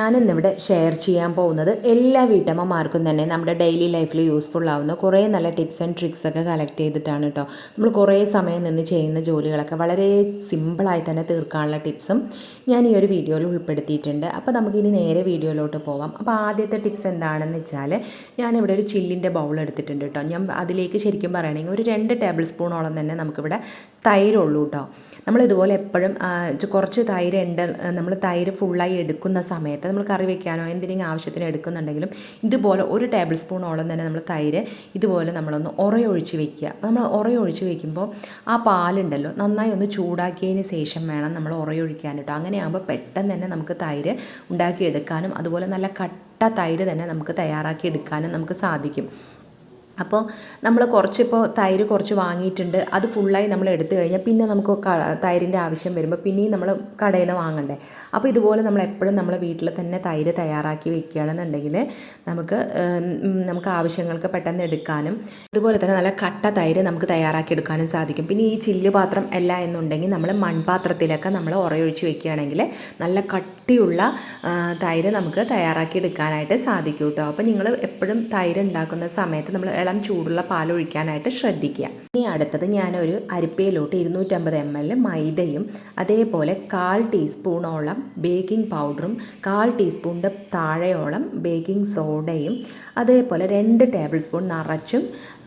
ഞാനിന്നിവിടെ ഷെയർ ചെയ്യാൻ പോകുന്നത് എല്ലാ വീട്ടമ്മമാർക്കും തന്നെ നമ്മുടെ ഡെയിലി ലൈഫിൽ യൂസ്ഫുൾ ആവുന്ന കുറേ നല്ല ടിപ്സ് ആൻഡ് ട്രിക്സ് ഒക്കെ കളക്ട് ചെയ്തിട്ടാണ് കേട്ടോ നമ്മൾ കുറേ സമയം നിന്ന് ചെയ്യുന്ന ജോലികളൊക്കെ വളരെ സിമ്പിളായി തന്നെ തീർക്കാനുള്ള ടിപ്സും ഞാൻ ഈ ഒരു വീഡിയോയിൽ ഉൾപ്പെടുത്തിയിട്ടുണ്ട്. അപ്പോൾ നമുക്കിനി നേരെ വീഡിയോയിലോട്ട് പോവാം. അപ്പോൾ ആദ്യത്തെ ടിപ്സ് എന്താണെന്ന് വെച്ചാൽ ഞാനിവിടെ ഒരു ചില്ലിന്റെ ബൗൾ എടുത്തിട്ടുണ്ട് കേട്ടോ ഞാൻ അതിലേക്ക് ശരിക്കും പറയുകയാണെങ്കിൽ ഒരു രണ്ട് ടേബിൾ സ്പൂണോളം തന്നെ നമുക്കിവിടെ തൈരുള്ളൂ കേട്ടോ നമ്മളിതുപോലെ എപ്പോഴും കുറച്ച് തൈര് ഉണ്ട് നമ്മൾ തൈര് ഫുള്ളായി എടുക്കുന്ന സമയത്ത് നമ്മൾ കറി വെക്കാനോ എന്തിനെങ്കിലും ആവശ്യത്തിന് എടുക്കുന്നുണ്ടെങ്കിലും ഇതുപോലെ ഒരു ടേബിൾ സ്പൂണോളം തന്നെ നമ്മൾ തൈര് ഇതുപോലെ നമ്മളൊന്ന് ഉറയൊഴിച്ച് വെക്കുക. നമ്മൾ ഉറയൊഴിച്ച് വെക്കുമ്പോൾ ആ പാലുണ്ടല്ലോ നന്നായി ഒന്ന് ചൂടാക്കിയതിന് ശേഷം വേണം നമ്മൾ ഉറയൊഴിക്കാൻ കേട്ടോ. അങ്ങനെയാകുമ്പോൾ പെട്ടെന്ന് തന്നെ നമുക്ക് തൈര് ഉണ്ടാക്കിയെടുക്കാനും അതുപോലെ നല്ല കട്ട തൈര് തന്നെ നമുക്ക് തയ്യാറാക്കി എടുക്കാനും നമുക്ക് സാധിക്കും. അപ്പോൾ നമ്മൾ കുറച്ചിപ്പോൾ തൈര് കുറച്ച് വാങ്ങിയിട്ടുണ്ട്. അത് ഫുള്ളായി നമ്മൾ എടുത്തു കഴിഞ്ഞാൽ പിന്നെ നമുക്ക് തൈരിന്റെ ആവശ്യം വരുമ്പോൾ പിന്നെയും നമ്മൾ കടയിൽ നിന്ന് വാങ്ങണ്ടേ. അപ്പോൾ ഇതുപോലെ നമ്മൾ എപ്പോഴും നമ്മളെ വീട്ടിൽ തന്നെ തൈര് തയ്യാറാക്കി വെക്കുകയാണെന്നുണ്ടെങ്കിൽ നമുക്ക് നമുക്ക് ആവശ്യങ്ങൾക്ക് പെട്ടെന്ന് എടുക്കാനും ഇതുപോലെ തന്നെ നല്ല കട്ട തൈര് നമുക്ക് തയ്യാറാക്കി എടുക്കാനും സാധിക്കും. പിന്നെ ഈ ചില്ല് പാത്രം അല്ല എന്നുണ്ടെങ്കിൽ നമ്മൾ മൺപാത്രത്തിലൊക്കെ നമ്മൾ ഉറയൊഴിച്ച് വെക്കുകയാണെങ്കിൽ നല്ല കട്ടിയുള്ള തൈര് നമുക്ക് തയ്യാറാക്കി എടുക്കാനായിട്ട് സാധിക്കും കേട്ടോ അപ്പോൾ നിങ്ങൾ എപ്പോഴും തൈര് ഉണ്ടാക്കുന്ന സമയത്ത് നമ്മൾ ഇളം ചൂടുള്ള പാൽ ഒഴിക്കാനായിട്ട് ശ്രദ്ധിക്കുക. ഇനി അടുത്തത് ഞാനൊരു അരിപ്പയിലോട്ട് ഇരുന്നൂറ്റമ്പത് എം എൽ മൈദയും അതേപോലെ കാൽ ടീസ്പൂണോളം ബേക്കിംഗ് പൗഡറും കാൽ ടീസ്പൂണിന്റെ താഴെയോളം ബേക്കിംഗ് സോഡയും അതേപോലെ രണ്ട് ടേബിൾ സ്പൂൺ നിറച്ചും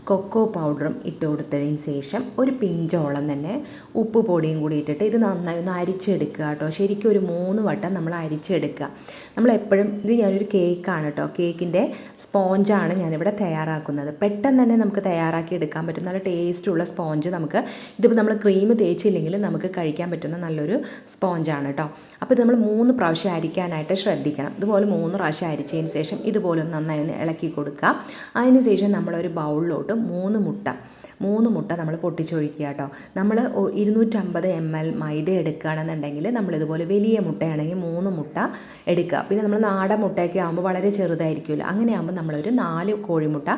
കൊക്കോ പൗഡറും ഇട്ട് കൊടുത്തതിന് ശേഷം ഒരു പിഞ്ചോളം തന്നെ ഉപ്പ് പൊടിയും കൂടി ഇട്ടിട്ട് ഇത് നന്നായി ഒന്ന് അരിച്ചെടുക്കുക കേട്ടോ. ശരിക്കും ഒരു മൂന്ന് വട്ടം നമ്മൾ അരിച്ചെടുക്കുക. നമ്മൾ എപ്പോഴും ഇത് ഞാനൊരു കേക്കാണ് കേട്ടോ. കേക്കിന്റെ സ്പോഞ്ചാണ് ഞാനിവിടെ തയ്യാറാക്കുന്നത്. പെട്ടെന്ന് തന്നെ നമുക്ക് തയ്യാറാക്കി എടുക്കാൻ പറ്റും. നല്ല ടേസ്റ്റുള്ള സ്പോഞ്ച് നമുക്ക് ഇതിപ്പോൾ നമ്മൾ ക്രീം തേച്ചില്ലെങ്കിലും നമുക്ക് കഴിക്കാൻ പറ്റുന്ന നല്ലൊരു സ്പോഞ്ചാണ് കേട്ടോ. അപ്പോൾ ഇത് നമ്മൾ മൂന്ന് പ്രാവശ്യം അരിക്കാനായിട്ട് ശ്രദ്ധിക്കണം. ഇതുപോലെ മൂന്ന് പ്രാവശ്യം അരിച്ചതിന് ശേഷം ഇതുപോലെ നന്നായി ഒന്ന് ഇളക്കി കൊടുക്കുക. അതിന് ശേഷം നമ്മളൊരു ബൗളിലോട്ട് മൂന്ന് മുട്ട. മൂന്ന് മുട്ട നമ്മൾ പൊട്ടിച്ചൊഴിക്കുക കേട്ടോ. നമ്മൾ ഇരുന്നൂറ്റമ്പത് എം എൽ മൈദ എടുക്കുകയാണെന്നുണ്ടെങ്കിൽ നമ്മളിതുപോലെ വലിയ മുട്ടയാണെങ്കിൽ മൂന്ന് മുട്ട എടുക്കുക. പിന്നെ നമ്മൾ നാടൻ മുട്ടയൊക്കെ ആകുമ്പോൾ വളരെ ചെറുതായിരിക്കുമല്ലോ. അങ്ങനെയാകുമ്പോൾ നമ്മളൊരു നാല് കോഴിമുട്ട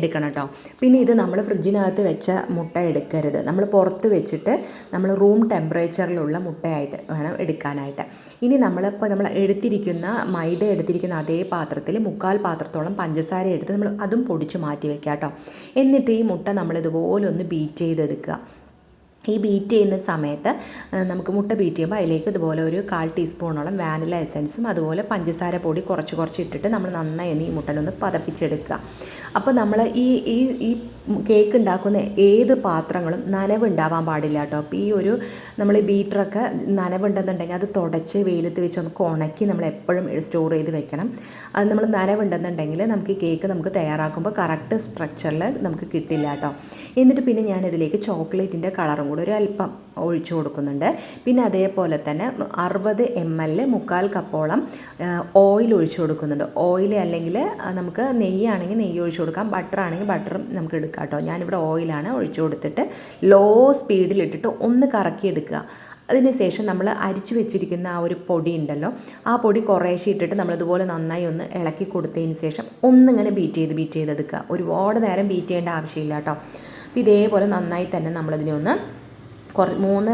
എടുക്കണം കേട്ടോ. പിന്നെ ഇത് നമ്മൾ ഫ്രിഡ്ജിനകത്ത് വെച്ച മുട്ട എടുക്കരുത്. നമ്മൾ പുറത്ത് വെച്ചിട്ട് നമ്മൾ റൂം ടെമ്പറേച്ചറിലുള്ള മുട്ടയായിട്ട് വേണം എടുക്കാനായിട്ട്. ഇനി നമ്മളിപ്പോൾ നമ്മൾ എടുത്തിരിക്കുന്ന മൈദ എടുത്തിരിക്കുന്ന അതേ പാത്രത്തിൽ മുക്കാൽ പാത്രത്തോളം പഞ്ചസാര എടുത്ത് നമ്മൾ അതും പൊടിച്ച് മാറ്റി വെക്കാം കേട്ടോ. എന്നിട്ട് ഈ മുട്ട നമ്മൾ ഇതുപോലെ ഒന്ന് ബീറ്റ് ചെയ്തെടുക്കുക. ഈ ബീറ്റ് ചെയ്യുന്ന സമയത്ത് നമുക്ക് മുട്ട ബീറ്റ് ചെയ്യുമ്പോൾ അതിലേക്ക് ഇതുപോലെ ഒരു കാൽ ടീസ്പൂണോളം വാനില എസൻസും അതുപോലെ പഞ്ചസാര പൊടി കുറച്ച് കുറച്ച് ഇട്ടിട്ട് നമ്മൾ നന്നായി ഒന്ന് ഈ മുട്ടനൊന്ന് പതപ്പിച്ചെടുക്കുക. അപ്പോൾ നമ്മൾ ഈ ഈ ഈ കേക്ക് ഉണ്ടാക്കുന്ന ഏത് പാത്രങ്ങളും നനവുണ്ടാവാൻ പാടില്ല കേട്ടോ. അപ്പോൾ ഈ ഒരു നമ്മൾ ബീറ്ററൊക്കെ നനവുണ്ടെന്നുണ്ടെങ്കിൽ അത് തുടച്ച് വെയിലത്ത് വെച്ച് ഒന്ന് ഉണക്കി നമ്മൾ എപ്പോഴും സ്റ്റോർ ചെയ്ത് വെക്കണം. അത് നമ്മൾ നനവുണ്ടെന്നുണ്ടെങ്കിൽ നമുക്ക് കേക്ക് നമുക്ക് തയ്യാറാക്കുമ്പോൾ കറക്റ്റ് സ്ട്രക്ചറിൽ നമുക്ക് കിട്ടില്ല കേട്ടോ. എന്നിട്ട് പിന്നെ ഞാനിതിലേക്ക് ചോക്ലേറ്റിന്റെ കളറും കൂടെ ഒരു അല്പം ഒഴിച്ചു കൊടുക്കുന്നുണ്ട്. പിന്നെ അതേപോലെ തന്നെ അറുപത് എം എൽ മുക്കാൽ കപ്പോളം ഓയിൽ ഒഴിച്ചു കൊടുക്കുന്നുണ്ട്. ഓയിൽ അല്ലെങ്കിൽ നമുക്ക് നെയ്യാണെങ്കിൽ നെയ്യ് ഒഴിച്ചു കൊടുക്കാം. ബട്ടർ ആണെങ്കിൽ ബട്ടറും നമുക്ക് എടുക്കാം കേട്ടോ. ഞാനിവിടെ ഓയിലാണ് ഒഴിച്ചു കൊടുത്തിട്ട് ലോ സ്പീഡിൽ ഇട്ടിട്ട് ഒന്ന് കറക്കിയെടുക്കുക അതിനുശേഷം നമ്മൾ അരിച്ചു വെച്ചിരിക്കുന്ന ആ ഒരു പൊടി ഉണ്ടല്ലോ ആ പൊടി കുറേശ്ശെ ഇട്ടിട്ട് നമ്മളിതുപോലെ നന്നായി ഒന്ന് ഇളക്കി കൊടുത്തതിന് ശേഷം ഒന്നിങ്ങനെ ബീറ്റ് ചെയ്ത് ബീറ്റ് ചെയ്തെടുക്കുക. ഒരുപാട് നേരം ബീറ്റ് ചെയ്യേണ്ട ആവശ്യമില്ല കേട്ടോ. അപ്പോൾ ഇതേപോലെ നന്നായി തന്നെ നമ്മളതിനെ ഒന്ന് കുറ മൂന്ന്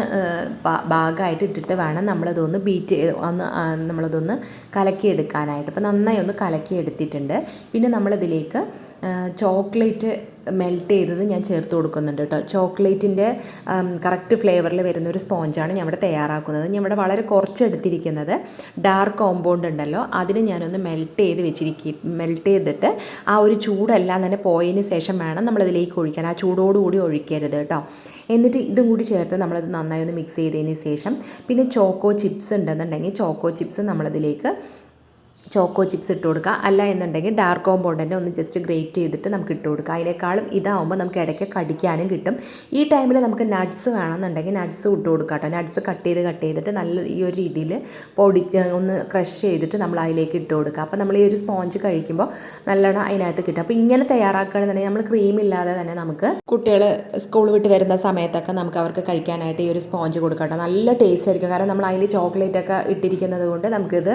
ഭാഗമായിട്ട് ഇട്ടിട്ട് വേണം നമ്മളതൊന്ന് ബീറ്റ് ഒന്ന് നമ്മളതൊന്ന് കലക്കിയെടുക്കാനായിട്ട്. അപ്പോൾ നന്നായി ഒന്ന് കലക്കി എടുത്തിട്ടുണ്ട് പിന്നെ നമ്മളിതിലേക്ക് ചോക്ലേറ്റ് മെൽറ്റ് ചെയ്തത് ഞാൻ ചേർത്ത് കൊടുക്കുന്നുണ്ട് കേട്ടോ. ചോക്ലേറ്റിന്റെ കറക്റ്റ് ഫ്ലേവറിൽ വരുന്ന ഒരു സ്പോഞ്ചാണ് ഞാൻ ഇവിടെ തയ്യാറാക്കുന്നത്. ഞാൻ ഇവിടെ വളരെ കുറച്ച് എടുത്തിരിക്കുന്നത് ഡാർക്ക് കോമ്പൗണ്ട് ഉണ്ടല്ലോ. അതിന് ഞാനൊന്ന് മെൽറ്റ് ചെയ്ത് വെച്ചിരിക്കുക മെൽറ്റ് ചെയ്തിട്ട് ആ ഒരു ചൂടെല്ലാം തന്നെ പോയതിന് ശേഷം വേണം നമ്മളിതിലേക്ക് ഒഴിക്കാൻ. ആ ചൂടോടുകൂടി ഒഴിക്കരുത് കേട്ടോ. എന്നിട്ട് ഇതും കൂടി ചേർത്ത് നമ്മളത് നന്നായി ഒന്ന് മിക്സ് ചെയ്തതിന് ശേഷം പിന്നെ ചോക്കോ ചിപ്സ് ഉണ്ടെന്നുണ്ടെങ്കിൽ ചോക്കോ ചിപ്സ് നമ്മളതിലേക്ക് ചോക്കോ ചിപ്സ് ഇട്ട് കൊടുക്കുക. അല്ല എന്നുണ്ടെങ്കിൽ ഡാർക്ക് കോമ്പൗണ്ടന്റെ ഒന്ന് ജസ്റ്റ് ഗ്രേറ്റ് ചെയ്തിട്ട് നമുക്ക് ഇട്ട് കൊടുക്കുക. അതിനേക്കാളും ഇതാവുമ്പോൾ നമുക്ക് ഇടയ്ക്ക് കടിക്കാനും കിട്ടും. ഈ ടൈമിൽ നമുക്ക് നട്ട്സ് വേണമെന്നുണ്ടെങ്കിൽ നട്ട്സ് ഇട്ട് കൊടുക്കുക കേട്ടോ. നട്ട്സ് കട്ട് ചെയ്ത് കട്ട് ചെയ്തിട്ട് നല്ല ഈ ഒരു രീതിയിൽ പൊടി ഒന്ന് ക്രഷ് ചെയ്തിട്ട് നമ്മൾ അതിലേക്ക് ഇട്ട് കൊടുക്കുക. അപ്പോൾ നമ്മൾ ഈ ഒരു സ്പോഞ്ച് കഴിക്കുമ്പോൾ നല്ലോണം അതിനകത്ത് കിട്ടും. അപ്പോൾ ഇങ്ങനെ തയ്യാറാക്കുകയാണെന്നുണ്ടെങ്കിൽ നമ്മൾ ക്രീം ഇല്ലാതെ തന്നെ നമുക്ക് കുട്ടികൾ സ്കൂൾ വിട്ട് വരുന്ന സമയത്തൊക്കെ നമുക്ക് അവർക്ക് കഴിക്കാനായിട്ട് ഈ ഒരു സ്പോഞ്ച് കൊടുക്കാം കേട്ടോ. നല്ല ടേസ്റ്റ് ആയിരിക്കും. കാരണം നമ്മൾ അതിൽ ചോക്ലേറ്റ് ഒക്കെ ഇട്ടിരിക്കുന്നത് കൊണ്ട് നമുക്കിത്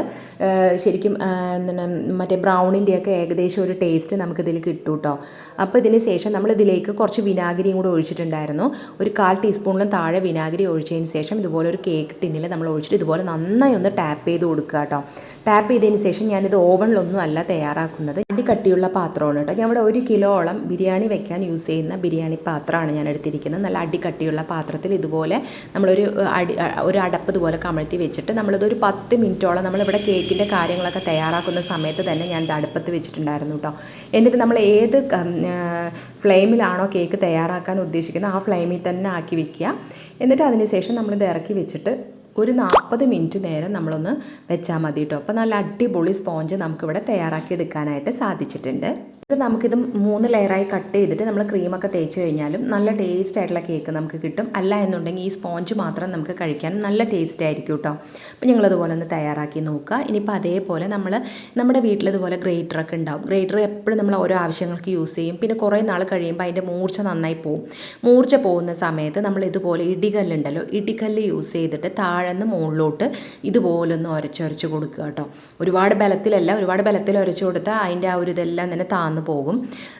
ശരിക്കും എന്താണ് മറ്റേ ബ്രൗണിന്റെയൊക്കെ ഏകദേശം ഒരു ടേസ്റ്റ് നമുക്കിതിൽ കിട്ടും കേട്ടോ അപ്പോൾ ഇതിന് ശേഷം നമ്മൾ ഇതിലേക്ക് കുറച്ച് വിനാഗിരിയും കൂടെ ഒഴിച്ചിട്ടുണ്ടായിരുന്നു. ഒരു കാൽ ടീസ്പൂണിലും താഴെ വിനാഗിരി ഒഴിച്ചതിന് ശേഷം ഇതുപോലെ ഒരു കേക്ക് ടിന്നിൽ നമ്മൾ ഒഴിച്ചിട്ട് ഇതുപോലെ നന്നായി ഒന്ന് ടാപ്പ് ചെയ്ത് കൊടുക്കുക കേട്ടോ. ടാപ്പ് ചെയ്തതിന് ശേഷം ഞാനിത് ഓവണിലൊന്നും അല്ല തയ്യാറാക്കുന്നത്. അടി കട്ടിയുള്ള പാത്രമാണ് കേട്ടോ. ഞാൻ ഇവിടെ ഒരു കിലോളം ബിരിയാണി വെക്കാൻ യൂസ് ചെയ്യുന്ന ബിരിയാണി പാത്രമാണ് ഞാൻ എടുത്തിരിക്കുന്നത്. നല്ല അടി കട്ടിയുള്ള പാത്രത്തിൽ ഇതുപോലെ നമ്മളൊരു അടി ഒരു അടപ്പ് ഇതുപോലെ കമഴ്ത്തി വെച്ചിട്ട് നമ്മളിത് ഒരു പത്ത് മിനിറ്റോളം നമ്മളിവിടെ കേക്കിന്റെ കാര്യങ്ങളൊക്കെ തയ്യാറാക്കുന്ന സമയത്ത് തന്നെ ഞാൻ അടുപ്പത്ത് വെച്ചിട്ടുണ്ടായിരുന്നു കേട്ടോ. എന്നിട്ട് നമ്മൾ ഏത് ഫ്ലെയിമിലാണോ കേക്ക് തയ്യാറാക്കാൻ ഉദ്ദേശിക്കുന്നത്? ആ ഫ്ലെയിമിൽ തന്നെ ആക്കി വെക്കുക. എന്നിട്ട് അതിന് ശേഷം നമ്മളിത് ഇറക്കി വെച്ചിട്ട് ഒരു നാൽപ്പത് മിനിറ്റ് നേരം നമ്മളൊന്ന് വെച്ചാൽ മതി കേട്ടോ. അപ്പോൾ നല്ല അടിപൊളി സ്പോഞ്ച് നമുക്കിവിടെ തയ്യാറാക്കി എടുക്കാനായിട്ട് സാധിച്ചിട്ടുണ്ട്. ഇത് നമുക്കിത് മൂന്ന് ലെയറായി കട്ട് ചെയ്തിട്ട് നമ്മൾ ക്രീമൊക്കെ തേച്ച് കഴിഞ്ഞാലും നല്ല ടേസ്റ്റ് ആയിട്ടുള്ള കേക്ക് നമുക്ക് കിട്ടും. അല്ല എന്നുണ്ടെങ്കിൽ ഈ സ്പോഞ്ച് മാത്രം നമുക്ക് കഴിക്കാൻ നല്ല ടേസ്റ്റ് ആയിരിക്കും കേട്ടോ അപ്പോൾ ഞങ്ങളതുപോലെ ഒന്ന് തയ്യാറാക്കി നോക്കുക. ഇനിയിപ്പോൾ അതേപോലെ നമ്മൾ നമ്മുടെ വീട്ടിൽ ഇതുപോലെ ഗ്രേറ്ററൊക്കെ ഉണ്ടാവും. ഗ്രേറ്റർ എപ്പോഴും നമ്മൾ ഓരോ ആവശ്യങ്ങൾക്ക് യൂസ് ചെയ്യും. പിന്നെ കുറേ നാൾ കഴിയുമ്പോൾ അതിന്റെ മൂർച്ച നന്നായി പോവും. മൂർച്ച പോകുന്ന സമയത്ത് നമ്മൾ ഇതുപോലെ ഇടികല്ലുണ്ടല്ലോ ഇടികല്ല് യൂസ് ചെയ്തിട്ട് താഴെന്ന് മുകളിലോട്ട് ഇതുപോലൊന്ന് ഉരച്ചൊരച്ച് കൊടുക്കുക കേട്ടോ ഒരുപാട് ബലത്തിലല്ല ഒരുപാട് ബലത്തിൽ ഉരച്ച് കൊടുത്താൽ അതിന്റെ ആ ഒരു ഇതെല്ലാം തന്നെ താന്ന് പോകും.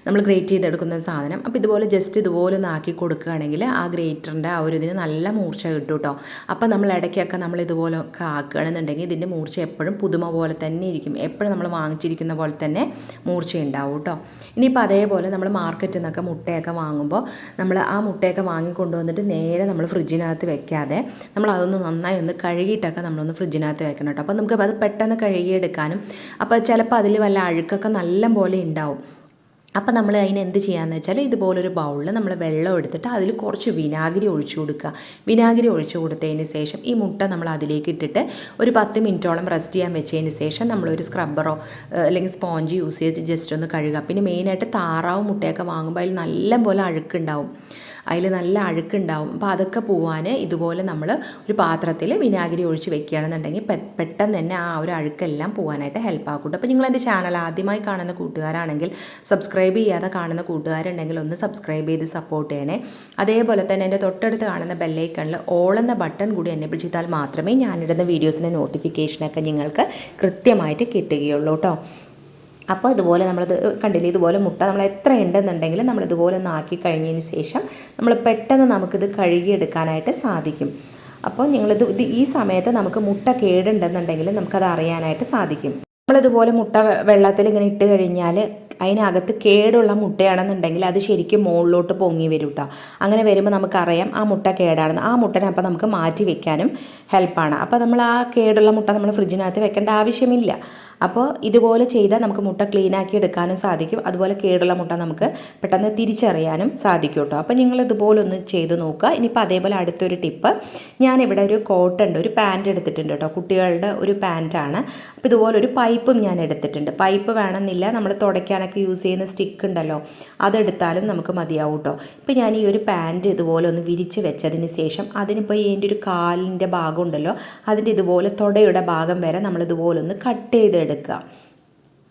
നമ്മൾ ഗ്രേറ്റ് ചെയ്തെടുക്കുന്ന സാധനം. അപ്പോൾ ഇതുപോലെ ജസ്റ്റ് ഇതുപോലെ ഒന്ന് ആക്കി കൊടുക്കുകയാണെങ്കിൽ ആ ഗ്രേറ്ററിന്റെ ആ ഒരു ഇതിന് നല്ല മൂർച്ച കിട്ടും കേട്ടോ അപ്പോൾ നമ്മൾ ഇടയ്ക്കൊക്കെ നമ്മൾ ഇതുപോലെ ഒക്കെ ആക്കുകയാണെന്നുണ്ടെങ്കിൽ ഇതിന്റെ മൂർച്ച എപ്പോഴും പുതുമ പോലെ തന്നെ ഇരിക്കും. എപ്പോഴും നമ്മൾ വാങ്ങിച്ചിരിക്കുന്ന പോലെ തന്നെ മൂർച്ച ഉണ്ടാവും കേട്ടോ ഇനിയിപ്പോൾ അതേപോലെ നമ്മൾ മാർക്കറ്റിൽ നിന്നൊക്കെ മുട്ടയൊക്കെ വാങ്ങുമ്പോൾ നമ്മൾ ആ മുട്ടയൊക്കെ വാങ്ങി കൊണ്ടുവന്നിട്ട് നേരെ നമ്മൾ ഫ്രിഡ്ജിനകത്ത് വെക്കാതെ നമ്മൾ അതൊന്ന് നന്നായി ഒന്ന് കഴുകിയിട്ടൊക്കെ നമ്മളൊന്ന് ഫ്രിഡ്ജിനകത്ത് വെക്കണം കേട്ടോ അപ്പോൾ നമുക്ക് അത് പെട്ടെന്ന് കഴുകിയെടുക്കാനും അപ്പോൾ ചിലപ്പോൾ അതിൽ വല്ല അഴുക്കൊക്കെ നല്ല പോലെ ഉണ്ടാവും. അപ്പോൾ നമ്മൾ അതിന് എന്ത് ചെയ്യാന്ന് വെച്ചാൽ ഇതുപോലൊരു ബൗളിൽ നമ്മൾ വെള്ളം എടുത്തിട്ട് അതിൽ കുറച്ച് വിനാഗിരി ഒഴിച്ചു കൊടുക്കുക. വിനാഗിരി ഒഴിച്ചു കൊടുത്തതിന് ശേഷം ഈ മുട്ട നമ്മൾ അതിലേക്ക് ഇട്ടിട്ട് ഒരു പത്ത് മിനിറ്റോളം റെസ്റ്റ് ചെയ്യാൻ വെച്ചതിന് ശേഷം നമ്മളൊരു സ്ക്രബ്ബറോ അല്ലെങ്കിൽ സ്പോഞ്ച് യൂസ് ചെയ്ത് ജസ്റ്റ് ഒന്ന് കഴുകുക പിന്നെ മെയിനായിട്ട് താറാവ് മുട്ടയൊക്കെ വാങ്ങുമ്പോൾ അതിൽ നല്ല പോലെ അഴുക്കുണ്ടാവും. അതിൽ നല്ല അഴുക്കുണ്ടാവും. അപ്പോൾ അതൊക്കെ പോവാൻ ഇതുപോലെ നമ്മൾ ഒരു പാത്രത്തിൽ വിനാഗിരി ഒഴിച്ച് വെക്കുകയാണെന്നുണ്ടെങ്കിൽ പെട്ടെന്ന് തന്നെ ആ ഒരു അഴുക്കെല്ലാം പോകാനായിട്ട് ഹെൽപ്പ് ആക്കും. അപ്പോൾ നിങ്ങൾ എന്റെ ചാനൽ ആദ്യമായി കാണുന്ന കൂട്ടുകാരാണെങ്കിൽ സബ്സ്ക്രൈബ് ചെയ്യാതെ കാണുന്ന കൂട്ടുകാരുണ്ടെങ്കിൽ ഒന്ന് സബ്സ്ക്രൈബ് ചെയ്ത് സപ്പോർട്ട് ചെയ്യണേ. അതേപോലെ തന്നെ എന്റെ തൊട്ടടുത്ത് കാണുന്ന ബെല്ലൈക്കണിൽ ഓൾ എന്ന ബട്ടൺ കൂടി എന്നെ പിടിച്ചാൽ മാത്രമേ ഞാനിടുന്ന വീഡിയോസിന്റെ നോട്ടിഫിക്കേഷനൊക്കെ നിങ്ങൾക്ക് കൃത്യമായിട്ട് കിട്ടുകയുള്ളൂ കേട്ടോ അപ്പോൾ ഇതുപോലെ നമ്മളത് കണ്ടില്ലേ ഇതുപോലെ മുട്ട നമ്മൾ എത്ര ഉണ്ടെന്നുണ്ടെങ്കിൽ നമ്മൾ ഇതുപോലെ ഒന്ന് ആക്കി കഴിഞ്ഞതിന് ശേഷം നമ്മൾ പെട്ടെന്ന് നമുക്കിത് കഴുകിയെടുക്കാനായിട്ട് സാധിക്കും. അപ്പോൾ നിങ്ങളിത് ഇത് ഈ സമയത്ത് നമുക്ക് മുട്ട കേടുണ്ടെന്നുണ്ടെങ്കിൽ നമുക്കത് അറിയാനായിട്ട് സാധിക്കും. നമ്മളിതുപോലെ മുട്ട വെള്ളത്തിൽ ഇങ്ങനെ ഇട്ട് കഴിഞ്ഞാൽ അതിനകത്ത് കേടുള്ള മുട്ടയാണെന്നുണ്ടെങ്കിൽ അത് ശരിക്കും മുകളിലോട്ട് പൊങ്ങി വരും കേട്ടോ അങ്ങനെ വരുമ്പോൾ നമുക്കറിയാം ആ മുട്ട കേടാണെന്ന്. ആ മുട്ടനെ അപ്പോൾ നമുക്ക് മാറ്റി വെക്കാനും ഹെൽപ്പാണ്. അപ്പോൾ നമ്മൾ ആ കേടുള്ള മുട്ട നമ്മൾ ഫ്രിഡ്ജിനകത്ത് വെക്കേണ്ട ആവശ്യമില്ല. അപ്പോൾ ഇതുപോലെ ചെയ്താൽ നമുക്ക് മുട്ട ക്ലീൻ ആക്കി എടുക്കാനും സാധിക്കും. അതുപോലെ കേടുള്ള മുട്ട നമുക്ക് പെട്ടെന്ന് തിരിച്ചറിയാനും സാധിക്കും കേട്ടോ അപ്പോൾ നിങ്ങൾ ഇതുപോലെ ഒന്ന് ചെയ്ത് നോക്കുക ഇനിയിപ്പോൾ അതേപോലെ അടുത്തൊരു ടിപ്പ്. ഞാനിവിടെ ഒരു കോട്ടുണ്ട്. ഒരു പാന്റ് എടുത്തിട്ടുണ്ട് കേട്ടോ കുട്ടികളുടെ ഒരു പാന്റാണ് അപ്പോൾ ഇതുപോലെ ഒരു പൈപ്പും ഞാൻ എടുത്തിട്ടുണ്ട്. പൈപ്പ് വേണമെന്നില്ല. നമ്മൾ തുടയ്ക്കാനൊക്കെ യൂസ് ചെയ്യുന്ന സ്റ്റിക്ക് ഉണ്ടല്ലോ. അതെടുത്താലും നമുക്ക് മതിയാവും കേട്ടോ ഇപ്പോൾ ഞാൻ ഈ ഒരു പാന്റ് ഇതുപോലെ ഒന്ന് വിരിച്ച് വെച്ചതിന് ശേഷം അതിനിപ്പോൾ എന്റെ ഒരു കാലിന്റെ ഭാഗം ഉണ്ടല്ലോ അതിന്റെ ഇതുപോലെ തുടയുടെ ഭാഗം വരെ നമ്മൾ ഇതുപോലെ ഒന്ന് കട്ട് ചെയ്തെടുക്കുക.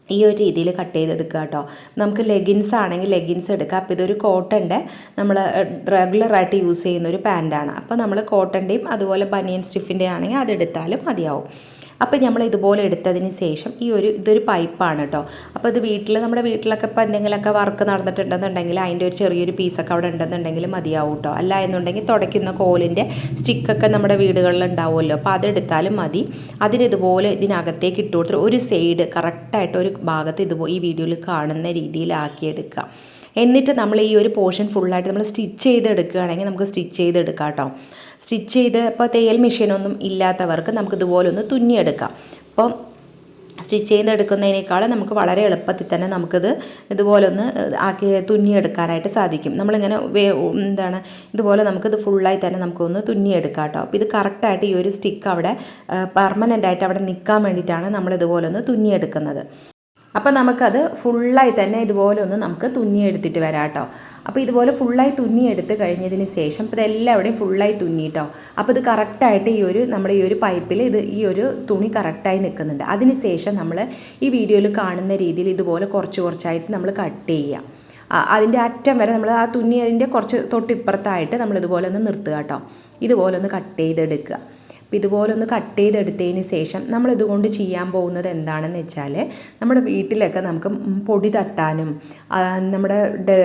ഈ ഒരു രീതിയിൽ കട്ട് ചെയ്തെടുക്കുക കേട്ടോ നമുക്ക് ലെഗിൻസ് ആണെങ്കിൽ ലെഗിൻസ് എടുക്കുക. അപ്പോൾ ഇതൊരു കോട്ടന്റെ നമ്മൾ റെഗുലറായിട്ട് യൂസ് ചെയ്യുന്ന ഒരു പാന്റാണ് അപ്പോൾ നമ്മൾ കോട്ടന്റെയും അതുപോലെ ബനിയൻ സ്റ്റിഫിന്റെ ആണെങ്കിൽ അതെടുത്താലും മതിയാവും. അപ്പോൾ നമ്മൾ ഇതുപോലെ എടുത്തതിന് ശേഷം ഈ ഒരു ഇതൊരു പൈപ്പാണ് കേട്ടോ അപ്പോൾ ഇത് വീട്ടിൽ നമ്മുടെ വീട്ടിലൊക്കെ ഇപ്പോൾ എന്തെങ്കിലുമൊക്കെ വർക്ക് നടന്നിട്ടുണ്ടെന്നുണ്ടെങ്കിൽ അതിന്റെ ഒരു ചെറിയൊരു പീസൊക്കെ അവിടെ ഉണ്ടെന്നുണ്ടെങ്കിൽ മതിയാവും കേട്ടോ അല്ല എന്നുണ്ടെങ്കിൽ തുടയ്ക്കുന്ന കോലിന്റെ സ്റ്റിക്കൊക്കെ നമ്മുടെ വീടുകളിൽ ഉണ്ടാവുമല്ലോ. അപ്പോൾ അതെടുത്താലും മതി. അതിനിതുപോലെ ഇതിനകത്തേക്ക് ഇട്ട് കൊടുത്തിട്ട് ഒരു സൈഡ് കറക്റ്റായിട്ട് ഒരു ഭാഗത്ത് ഇതുപോലെ ഈ വീഡിയോയിൽ കാണുന്ന രീതിയിലാക്കിയെടുക്കുക എന്നിട്ട് നമ്മൾ ഈ ഒരു പോർഷൻ ഫുള്ളായിട്ട് നമ്മൾ സ്റ്റിച്ച് ചെയ്ത് ചെയ്തെടുക്കുകയാണെങ്കിൽ നമുക്ക് സ്റ്റിച്ച് ചെയ്തെടുക്കാം കേട്ടോ. സ്റ്റിച്ച് ചെയ്ത് ഇപ്പോൾ തേയൽ മെഷീനൊന്നും ഇല്ലാത്തവർക്ക് നമുക്ക് ഇതുപോലെ ഒന്ന് തുന്നിയെടുക്കാം. അപ്പോൾ സ്റ്റിച്ച് ചെയ്തെടുക്കുന്നതിനേക്കാളും നമുക്ക് വളരെ എളുപ്പത്തിൽ തന്നെ നമുക്കിത് ഇതുപോലെ ഒന്ന് ആക്കി തുന്നിയെടുക്കാനായിട്ട് സാധിക്കും. നമ്മളിങ്ങനെ വേ എന്താണ് ഇതുപോലെ നമുക്കിത് ഫുള്ളായി തന്നെ നമുക്കൊന്ന് തുന്നിയെടുക്കാം കേട്ടോ. അപ്പോൾ ഇത് കറക്റ്റായിട്ട് ഈ ഒരു സ്റ്റിക്ക് അവിടെ പെർമനന്റ് ആയിട്ട് അവിടെ നിൽക്കാൻ വേണ്ടിയിട്ടാണ് നമ്മൾ ഇതുപോലെ ഒന്ന് തുന്നിയെടുക്കുന്നത്. അപ്പോൾ നമുക്കത് ഫുള്ളായി തന്നെ ഇതുപോലെ ഒന്ന് നമുക്ക് തുന്നിയെടുത്തിട്ട് വരാം കേട്ടോ അപ്പോൾ ഇതുപോലെ ഫുള്ളായി തുന്നിയെടുത്ത് കഴിഞ്ഞതിന് ശേഷം ഇപ്പോൾ ഇതെല്ലാവിടെയും ഫുള്ളായി തുന്നിട്ടോ. അപ്പോൾ ഇത് കറക്റ്റായിട്ട് ഈ ഒരു നമ്മുടെ ഈ ഒരു പൈപ്പിൽ ഇത് ഈ ഒരു തുണി കറക്റ്റായി നിൽക്കുന്നുണ്ട്. അതിന് ശേഷം നമ്മൾ ഈ വീഡിയോയിൽ കാണുന്ന രീതിയിൽ ഇതുപോലെ കുറച്ച് കുറച്ചായിട്ട് നമ്മൾ കട്ട് ചെയ്യുക. അതിന്റെ അറ്റം വരെ നമ്മൾ ആ തുന്നിയതിന്റെ കുറച്ച് തൊട്ടിപ്പുറത്തായിട്ട് നമ്മൾ ഇതുപോലെ ഒന്ന് നിർത്തുക കേട്ടോ. ഇതുപോലെ ഒന്ന് കട്ട് ചെയ്തെടുക്കുക. അപ്പോൾ ഇതുപോലെ ഒന്ന് കട്ട് ചെയ്തെടുത്തതിന് ശേഷം നമ്മൾ ഇതുകൊണ്ട് ചെയ്യാൻ പോകുന്നത് എന്താണെന്ന് വെച്ചാൽ നമ്മുടെ വീട്ടിലൊക്കെ നമുക്ക് പൊടി തട്ടാനും നമ്മുടെ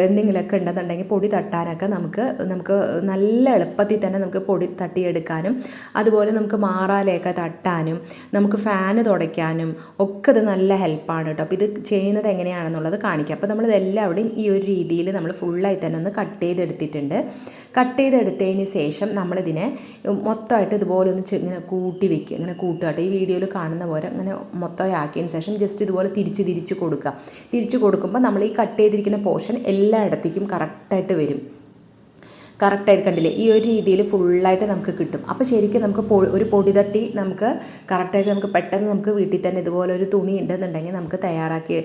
എന്തെങ്കിലുമൊക്കെ ഉണ്ടെന്നുണ്ടെങ്കിൽ പൊടി തട്ടാനൊക്കെ നമുക്ക് നമുക്ക് നല്ല എളുപ്പത്തിൽ തന്നെ നമുക്ക് പൊടി തട്ടിയെടുക്കാനും അതുപോലെ നമുക്ക് മാറാലയൊക്കെ തട്ടാനും നമുക്ക് ഫാന് തുടയ്ക്കാനും ഒക്കെ ഇത് നല്ല ഹെൽപ്പാണ് കേട്ടോ. അപ്പോൾ ഇത് ചെയ്യുന്നത് എങ്ങനെയാണെന്നുള്ളത് കാണിക്കാം. അപ്പോൾ നമ്മൾ അവിടെയും ഈ ഒരു രീതിയിൽ നമ്മൾ ഫുള്ളായി തന്നെ ഒന്ന് കട്ട് ചെയ്തെടുത്തിട്ടുണ്ട്. കട്ട് ചെയ്തെടുത്തതിന് ശേഷം നമ്മളിതിനെ മൊത്തമായിട്ട് ഇതുപോലെ ഒന്ന് ഇങ്ങനെ കൂട്ടി വെക്കുക. ഇങ്ങനെ കൂട്ടുകട്ടോ ഈ വീഡിയോയിൽ കാണുന്ന പോലെ അങ്ങനെ മൊത്തമായി ആക്കിയതിന് ശേഷം ജസ്റ്റ് ഇതുപോലെ തിരിച്ച് തിരിച്ച് കൊടുക്കുക. തിരിച്ച് കൊടുക്കുമ്പോൾ നമ്മൾ ഈ കട്ട് ചെയ്തിരിക്കുന്ന പോർഷൻ എല്ലായിടത്തേക്കും കറക്റ്റായിട്ട് വരും. കറക്റ്റായിട്ട് കണ്ടില്ലേ? ഈ ഒരു രീതിയിൽ ഫുള്ളായിട്ട് നമുക്ക് കിട്ടും. അപ്പോൾ ശരിക്കും നമുക്ക് ഒരു പൊടി തട്ടി നമുക്ക് കറക്റ്റായിട്ട് നമുക്ക് പെട്ടെന്ന് നമുക്ക് വീട്ടിൽ തന്നെ ഇതുപോലെ ഒരു തുണി ഉണ്ടെന്നുണ്ടെങ്കിൽ നമുക്ക് തയ്യാറാക്കി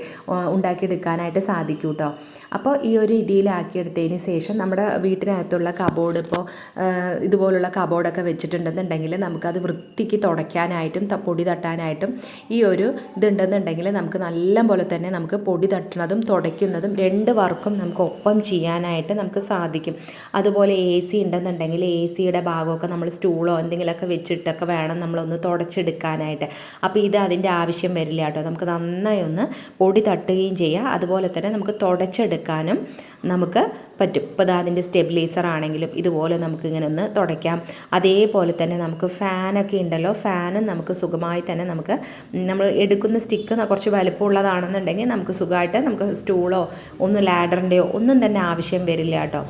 ഉണ്ടാക്കിയെടുക്കാനായിട്ട് സാധിക്കും കേട്ടോ അപ്പോൾ ഈ ഒരു രീതിയിലാക്കിയെടുത്തതിന് ശേഷം നമ്മുടെ വീട്ടിനകത്തുള്ള കബോർഡ് ഇപ്പോൾ ഇതുപോലുള്ള കബോർഡൊക്കെ വെച്ചിട്ടുണ്ടെന്നുണ്ടെങ്കിൽ നമുക്കത് വൃത്തിക്ക് തുടയ്ക്കാനായിട്ടും പൊടി തട്ടാനായിട്ടും ഈ ഒരു ഇതുണ്ടെന്നുണ്ടെങ്കിൽ നമുക്ക് നല്ല പോലെ തന്നെ നമുക്ക് പൊടി തട്ടുന്നതും തുടയ്ക്കുന്നതും രണ്ട് വർക്കും നമുക്ക് ഒപ്പം ചെയ്യാനായിട്ട് നമുക്ക് സാധിക്കും. അതുപോലെ എ സി ഉണ്ടെന്നുണ്ടെങ്കിൽ എ സിയുടെ ഭാഗമൊക്കെ നമ്മൾ സ്റ്റൂളോ എന്തെങ്കിലുമൊക്കെ വെച്ചിട്ടൊക്കെ വേണം നമ്മളൊന്ന് തുടച്ചെടുക്കാനായിട്ട്. അപ്പോൾ ഇത് അതിന്റെ ആവശ്യം വരില്ല കേട്ടോ. നമുക്ക് നന്നായി ഒന്ന് പൊടി തട്ടുകയും ചെയ്യാം. അതുപോലെ തന്നെ നമുക്ക് തുടച്ചെടുക്കാനും നമുക്ക് പറ്റും. ഇപ്പോൾ ദാ അതിന്റെ സ്റ്റെബിലൈസർ ആണെങ്കിലും ഇതുപോലെ നമുക്ക് ഇങ്ങനെ ഒന്ന് തുടയ്ക്കാം. അതേപോലെ തന്നെ നമുക്ക് ഫാനൊക്കെ ഉണ്ടല്ലോ. ഫാനും നമുക്ക് സുഖമായി തന്നെ നമുക്ക് നമ്മൾ എടുക്കുന്ന സ്റ്റിക്ക് കുറച്ച് വലുപ്പമുള്ളതാണെന്നുണ്ടെങ്കിൽ നമുക്ക് സുഖമായിട്ട് നമുക്ക് സ്റ്റൂളോ ഒന്നും ലാഡറിന്റെയോ ഒന്നും തന്നെ ആവശ്യം വരില്ല കേട്ടോ.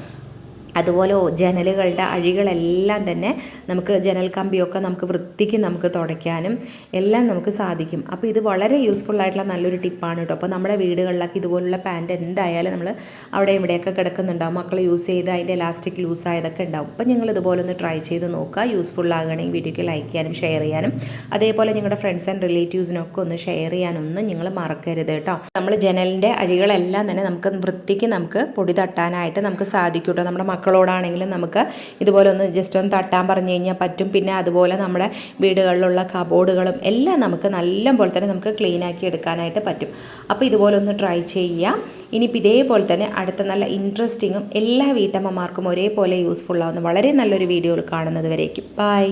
അതുപോലെ ജനലുകളുടെ അഴികളെല്ലാം തന്നെ നമുക്ക് ജനൽ കമ്പിയൊക്കെ നമുക്ക് വൃത്തിക്ക് നമുക്ക് തുടയ്ക്കാനും എല്ലാം നമുക്ക് സാധിക്കും. അപ്പോൾ ഇത് വളരെ യൂസ്ഫുൾ ആയിട്ടുള്ള നല്ലൊരു ടിപ്പാണ് കേട്ടോ. അപ്പോൾ നമ്മുടെ വീടുകളിലൊക്കെ ഇതുപോലുള്ള പാന്റ് എന്തായാലും നമ്മൾ അവിടെ ഇവിടെയൊക്കെ കിടക്കുന്നുണ്ടാവും. മക്കൾ യൂസ് ചെയ്ത് അതിന്റെ ഇലാസ്റ്റിക് ലൂസ് ആയതൊക്കെ ഉണ്ടാവും. അപ്പോൾ നിങ്ങൾ ഇതുപോലെ ഒന്ന് ട്രൈ ചെയ്ത് നോക്കുക. യൂസ്ഫുൾ ആകുകയാണെങ്കിൽ വീഡിയോക്ക് ലൈക്ക് ചെയ്യാനും ഷെയർ ചെയ്യാനും അതേപോലെ നിങ്ങളുടെ ഫ്രണ്ട്സ് ആൻഡ് റിലേറ്റീവ്സിനൊക്കെ ഒന്ന് ഷെയർ ചെയ്യാനൊന്നും നിങ്ങൾ മറക്കരുത് കേട്ടോ. നമ്മൾ ജനലിന്റെ അഴികളെല്ലാം തന്നെ നമുക്ക് വൃത്തിക്ക് നമുക്ക് പൊടി തട്ടാനായിട്ട് നമുക്ക് സാധിക്കും കേട്ടോ. നമ്മുടെ മക്കളോടാണെങ്കിലും നമുക്ക് ഇതുപോലെ ഒന്ന് ജസ്റ്റ് ഒന്ന് തട്ടാൻ പറഞ്ഞു കഴിഞ്ഞാൽ പറ്റും. പിന്നെ അതുപോലെ നമ്മുടെ വീടുകളിലുള്ള കബോർഡുകളും എല്ലാം നമുക്ക് നല്ല പോലെ തന്നെ നമുക്ക് ക്ലീൻ ആക്കി എടുക്കാനായിട്ട് പറ്റും. അപ്പോൾ ഇതുപോലെ ഒന്ന് ട്രൈ ചെയ്യാം ഇനിയിപ്പോൾ ഇതേപോലെ തന്നെ അടുത്ത നല്ല ഇൻട്രസ്റ്റിങ്ങും എല്ലാ വീട്ടമ്മമാർക്കും ഒരേപോലെ യൂസ്ഫുള്ളാവുന്ന വളരെ നല്ലൊരു വീഡിയോയിൽ കാണുന്നത് വരേക്കും. ബൈ